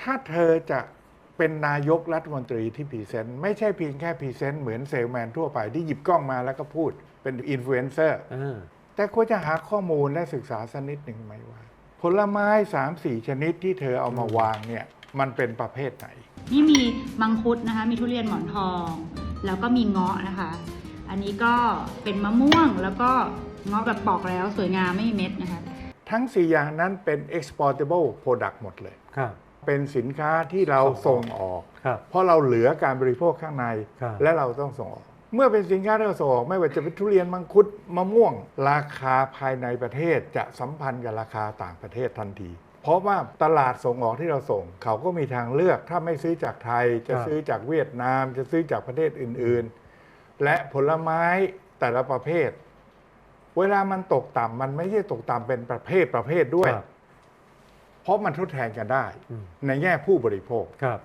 ถ้าเธอจะเป็นนายกรัฐมนตรีที่พรีเซนต์ไม่ใช่เพียงแค่พรีเซนต์เหมือนเซลแมนทั่วไปที่หยิบกล้องมาแล้วก็พูดเป็นอินฟลูเอนเซอร์อ่าแต่ควรจะหาข้อมูลและศึกษาสักนิดหนึ่งไหมว่า ผลไม้สามสี่ชนิดที่เธอเอามาวางเนี่ยมันเป็นประเภทไหน นี่มีมังคุดนะคะ มีทุเรียนหมอนทอง แล้วก็มีเงาะนะคะ อันนี้ก็เป็นมะม่วงแล้วก็เงาะแบบปอกแล้วสวยงามไม่มีเม็ดนะคะ ทั้งสี่อย่างนั้นเป็น exportable product หมดเลยครับ เป็นสินค้าที่เราส่งออก ครับ เพราะเราเหลือการบริโภคข้างใน ครับ และเราต้องส่งออก เมื่อเป็นสินค้าที่เราส่งออกไม่ว่าจะเป็นทุเรียนมังคุดมะม่วง ราคาภายในประเทศจะสัมพันธ์กับราคาต่างประเทศทันที เพราะว่าตลาดส่งออกที่เราส่ง เขาก็มีทางเลือกถ้าไม่ซื้อจากไทย จะซื้อจากเวียดนาม จะซื้อจากประเทศอื่น ๆ และผลไม้แต่ละประเภท เวลามันตกต่ำมันไม่ใช่ตกต่ำเป็นประเภทประเภทด้วย ครับ เพราะมันทดแทนกันได้อืมในแง่ผู้บริโภคครับ